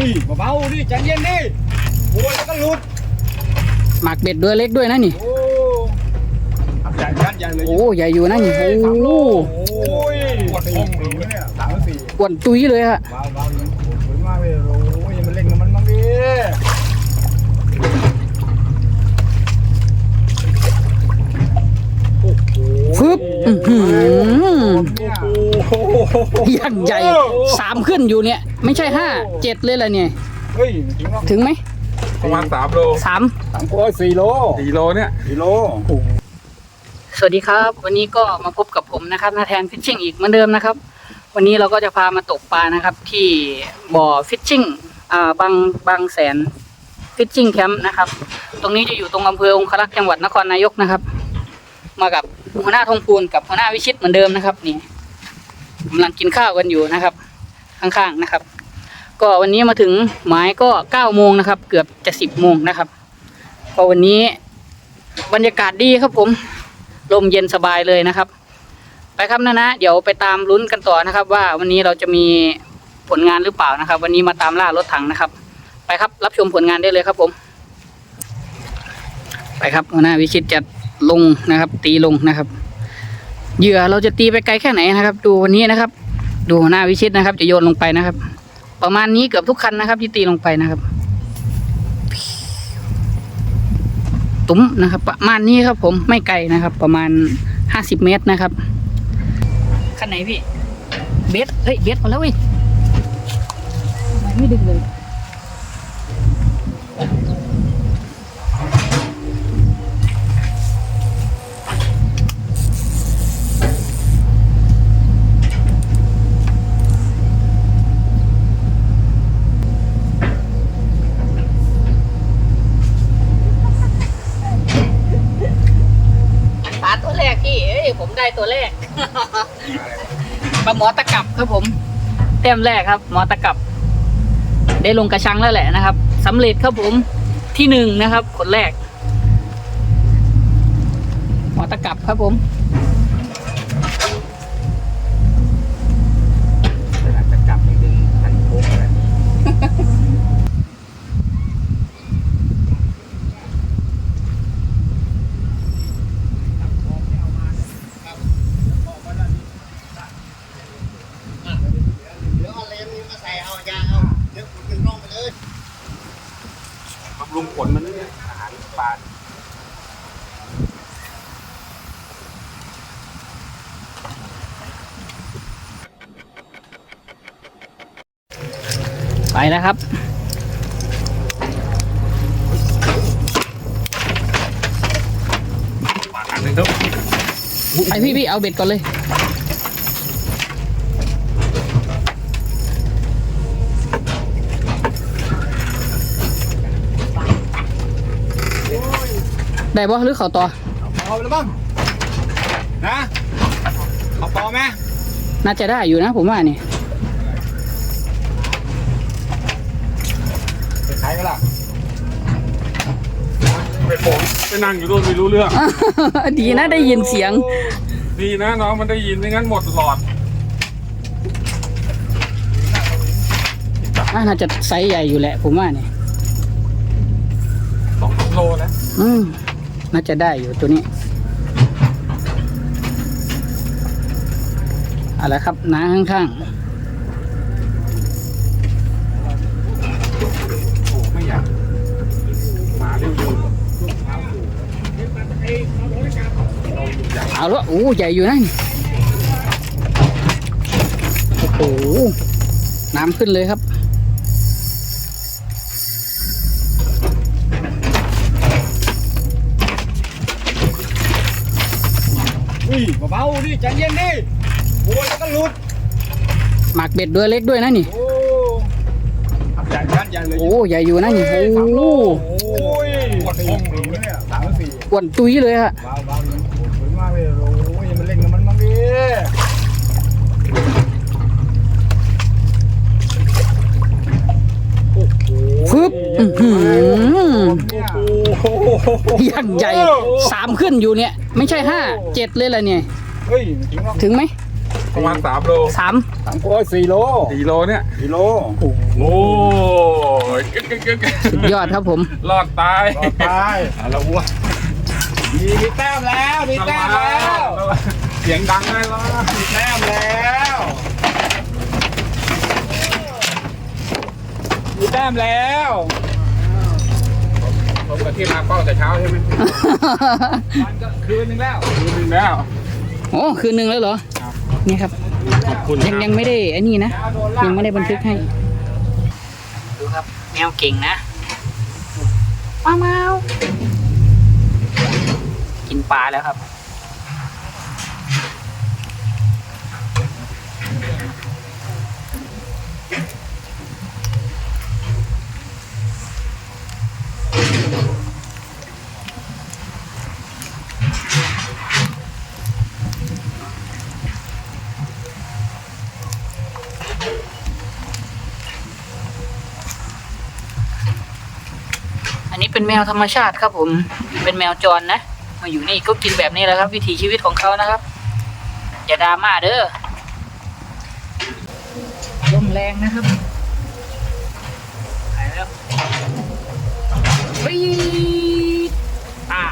อุ้ยเบาๆดิใจเย็นดิโอ้ยแล้วก็หลุด หมักเบ็ดด้วยเล็กด้วยนะนี่ โอ้ใหญ่ยันใหญ่เลยโอ้ใหญ่อยู่นะนี่เอ้ยสามโลโอ้โอ้ยปวดท้องหรือเนี่ยสามสี่อ้วนตุ้ยเลยฮะ เบา ย่างใหญ่สามขึ้นอยู่เนี่ย ไม่ใช่ห้าเจ็ดเลยล่ะเนี่ย เฮ้ยไม่ถึงหรอกถึงไหมประมาณสามโลสามสามโอ้ยสี่โลสี่โลเนี่ยสี่โลสวัสดีครับ วันนี้ก็มาพบกับผมนะครับนาแทนฟิชชิ่งอีกเหมือนเดิมนะครับ วันนี้เราก็จะพามาตกปลานะครับ ที่บ่อฟิชชิ่งอ่าบางบางแสนฟิชชิ่งแคมป์นะครับ ตรงนี้จะอยู่ตรงอำเภอองครักษ์จังหวัดนครนายกนะครับ มากับหัวหน้าทองพูนกับหัวหน้าวิชิตเหมือนเดิมนะครับนี่ กำลังกินข้าวกันอยู่นะครับ ข้างๆนะครับ ก็วันนี้มาถึงหมายก็เก้าโมงนะครับ เกือบจะสิบโมงนะครับก็วันนี้บรรยากาศดีครับผม ลมเย็นสบายเลยนะครับ ไปครับนะนะ เดี๋ยวไปตามลุ้นกันต่อนะครับ ว่าวันนี้เราจะมีผลงานหรือเปล่านะครับ วันนี้มาตามล่ารถถังนะครับ ไปครับรับชมผลงานได้เลยครับผม ไปครับหัวหน้าวิชิตจะลงนะครับ ตีลงนะครับ เหยื่อเราจะตีไปไกลแค่ไหนนะครับ ดูวันนี้นะครับ ดูหน้าวิชิตนะครับ จะโยนลงไปนะครับ ประมาณนี้เกือบทุกคันนะครับ ที่ตีลงไปนะครับ ตุ้มนะครับ ประมาณนี้ครับ ผมไม่ไกลนะครับ ประมาณห้าสิบเมตรนะครับคันไหนพี่เบสเฮ้ยเบสมาแล้วเว้ยไม่ดึงเลย ผมได้ตัวแรก ปลาหมอตะกับครับผม เต็มแรกครับ หมอตะกับ ได้ลงกระชังแล้วแหละนะครับสำเร็จครับผมที่หนึ่งนะครับ คนแรก หมอตะกับครับผม จะกลับไปดึงทันโค้งอะไร บำรุงผลมันนี่เนี่ยอาหารปลาไปนหนึงครับ ไปพี่พี่เอาเบ็ดก่อนเลย ได้บ่หรือเขาต่อเอาไปแล้วบ้างนะเอาปอไหมน่าจะได้อยู่นะผมว่านี่ไปขายกันล่ะไปผมไปนั่งอยู่นู่นไม่รู้เรื่อง ดีนะได้ยินเสียง ดีนะน้องมันได้ยินไม่งั้นหมดหลอดน่าจะไซส์ใหญ่อยู่แหละผมว่านี่สองสามโลแล้วอืม น่าจะได้อยู่ตัวนี้เอะไรครับน้าข้างโอ้ไม่อยากมาเร็วๆเอาละโอ้ใหญ่อยู่นะนี่โอ้โหน้ำขึ้นเลยครับ เบาๆดิใจเย็นดิโอ้ยแล้วก็หลุด หมักเบ็ดด้วยเล็กด้วยนะนี่ โอ้ใหญ่ยันใหญ่เลยโอ้ใหญ่อยู่นะนี่เอ้ยโอ้สามโลโอ้ยปวดท้องหรือเนี่ยสามสี่อ้วนตุ้ยเลยฮะเบาเบาๆยังสวยมากเลยโอ้ยยังมันเล่นกับมันบ้างดิโอ้โหฟึบอื้อหือเนี่ย อย่างใหญ่สามขึ้นอยู่เนี่ย ไม่ใช่ห้าเจ็ดเลยล่ะเนี่ย เฮ้ยไม่ถึงหรอกถึงไหมประมาณสามโลสามสามโอ้ยสี่โลสี่โลเนี่ยสี่โลโอ้ยกึ๊กกึ๊กกึ๊กสุดยอดครับผม รอดตายต่อไปเอาละวัวมีมีแต้มแล้วมีแต้มแล้วเสียงดังเลยล่ะมีแต้มแล้วมีแต้มแล้วผม กับที่มาเป้าแต่เช้าใช่ไหมมันก็คืนนึงแล้วคืนนึงแล้วโอ้คืนหนึ่งแล้วเหรอนี่ครับขอบคุณยังยังไม่ได้ไอ้นี่นะยังไม่ได้บันทึกให้ดูครับแมวเก่งนะว้าวแมวกินปลาแล้วครับ เป็นแมวธรรมชาติครับผม เป็นแมวจรนะมาอยู่นี่ก็กินแบบนี้แหละครับ วิถีชีวิตของเขานะครับ อย่าดราม่าเด้อลมแรงนะครับไปแล้วปี๊ดอ่า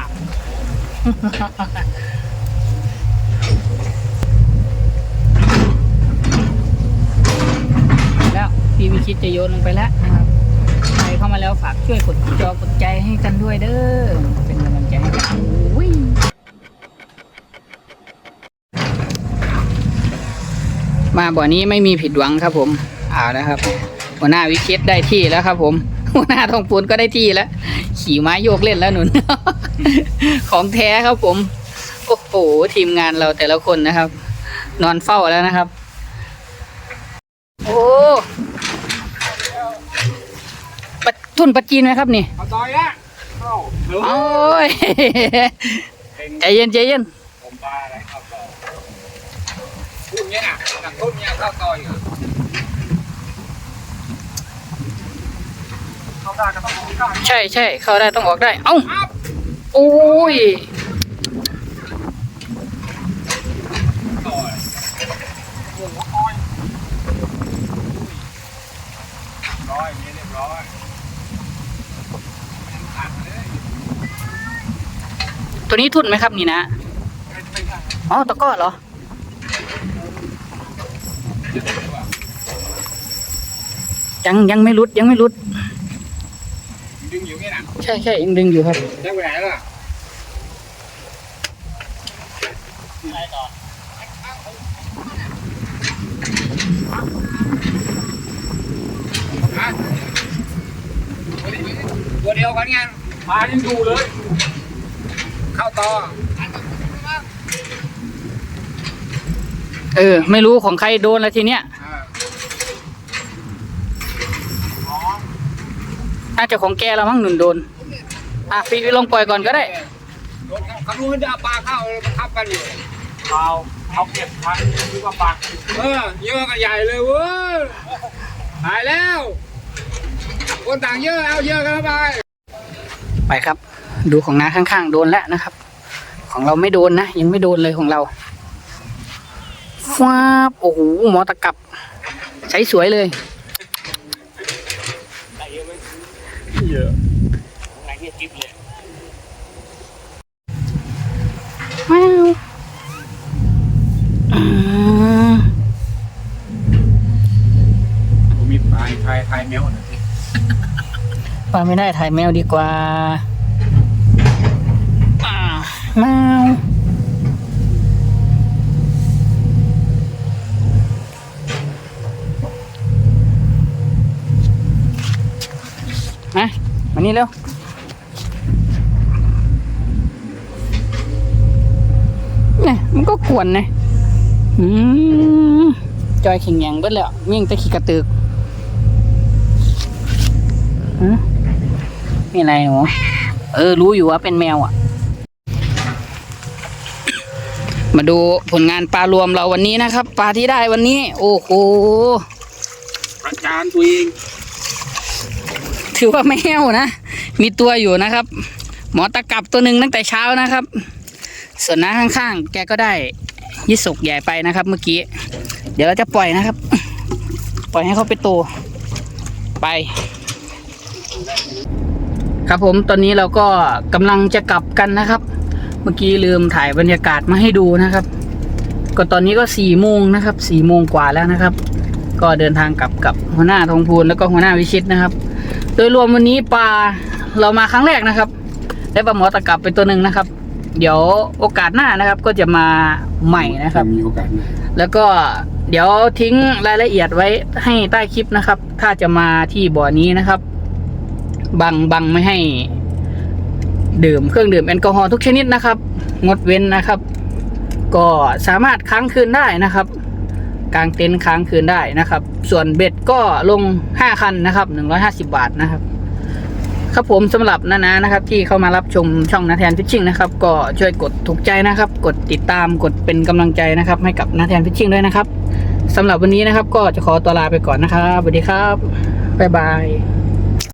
แล้วพี่วิชิตจะโยนลงไปแล้วนะครับ ฝากช่วยกดจอกดใจให้กันด้วยเด้อ เป็นกำลังใจให้กันอุ้ยมาบ่อนี้ไม่มีผิดหวังครับผมเอาแล้วครับ หัวหน้าวิชิตได้ที่แล้วครับ ผม หัวหน้าทองปูนก็ได้ที่แล้ว ขี่ม้าโยกเล่นแล้วหนุน ของแท้ครับผม โอ้โหทีมงานเราแต่ละคนนะครับ นอนเฝ้าแล้วนะครับ โอ้ปะ ทุนปลาจีนไหมครับนี่เอาต่อยละเข้าเร็วโอ้ยใจเย็นใจเย็นผมปลาอะไรเข้าต่อทุ่มเนี้ยน่ะหนักทุ่มเนี้ยเข้าต่ออีกอะเข้าได้ก็ต้องเข้าได้ใช่ใช่เข้าได้ต้องออกได้ เอ้าครับโอ้ย ต่อยโอ้โหต่อยร้อยเรียบร้อยยังขาดเลย ตัวนี้ทุนไหมครับนี่นะอ๋อตะก้อเหรอ ยังยังไม่รุดยังไม่รุด ดึงอยู่นี่น่ะใช่ใช่ยังดึงอยู่ครับได้ไปไหนล่ะฮะตัวเดียวกันไงปลายังดูเลย ต่อเออ ไม่รู้ของใครโดนแล้วทีเนี้ยอ่าน่าจะของแกแล้วมั้งหนุนโดน อะพี่ลองปล่อยก่อนก็ได้รถเขารู้ว่าจะเอาปลาเข้ามันทับกันอยู่เอาเอาเก็บพันดูว่าปลาเออเยอะกันใหญ่เลยเว้ยหายแล้ว คนต่างเยอะเอาเยอะกันเข้าไป ไปครับ ดูของน้าข้างๆ โดนแล้วนะครับ ของเราไม่โดนนะ ยังไม่โดนเลยของเราฟ้าบโอ้โหหมอตะกับ ใช้สวยเลยเยอะว้าวอ่ามีปลายไทยไทยแมวหน่อยสิปลาไม่ได้ถ่ายแมวดีกว่าอ่า มวมามานี่เร็วเนี่ยมันก็กวนนะอืมจอยแขิงแยงเบิดแล้วเมี่งแตะขี้กระตึกฮะนี่อะไรหนูเออ รู้อยู่ว่าเป็นแมวอะ มาดูผลงานปลารวมเราวันนี้นะครับ ปลาที่ได้วันนี้ โอ้โหประจานตัวเองถือว่าไม่แห้วนะ มีตัวอยู่นะครับ หมอตะกับตัวหนึ่งตั้งแต่เช้านะครับ ส่วนน้าข้างๆ แกก็ได้ยี่สกใหญ่ไปนะครับ เมื่อกี้ เดี๋ยวเราจะปล่อยนะครับ ปล่อยให้เขาไปโตไป ครับผมตอนนี้เราก็กำลังจะกลับกันนะครับ เมื่อกี้ลืมถ่ายบรรยากาศมาให้ดูนะครับ ก็ตอนนี้ก็สี่โมงนะครับสี่โมงกว่าแล้วนะครับ ก็เดินทางกลับกับหัวหน้าทองพูนแล้วก็หัวหน้าวิชิตนะครับ โดยรวมวันนี้ปลาเรามาครั้งแรกนะครับ ได้ปลาหมอตะกลับไปตัวหนึ่งนะครับ เดี๋ยวโอกาสหน้านะครับก็จะมาใหม่นะครับ มีโอกาสนะแล้วก็เดี๋ยวทิ้งรายละเอียดไว้ให้ใต้คลิปนะครับ ถ้าจะมาที่บ่อนี้นะครับ บังบังไม่ให้ ดื่มเครื่องดื่มแอลกอฮอล์ทุกชนิดนะครับ งดเว้นนะครับ ก็สามารถค้างคืนได้นะครับกางเต็นท์ค้างคืนได้นะครับ ส่วนเบ็ดก็ลง 5 คันนะครับ 150 บาทนะครับ ครับผมสำหรับนานานะครับ ที่เข้ามารับชมช่องนาแทนฟิชชิ่งนะครับ ก็ช่วยกดถูกใจนะครับ กดติดตามกดเป็นกำลังใจนะครับ ให้กับนาแทนฟิชชิ่งด้วยนะครับสำหรับวันนี้นะครับ ก็จะขอตัวลาไปก่อนนะครับสวัสดีครับบ๊ายบาย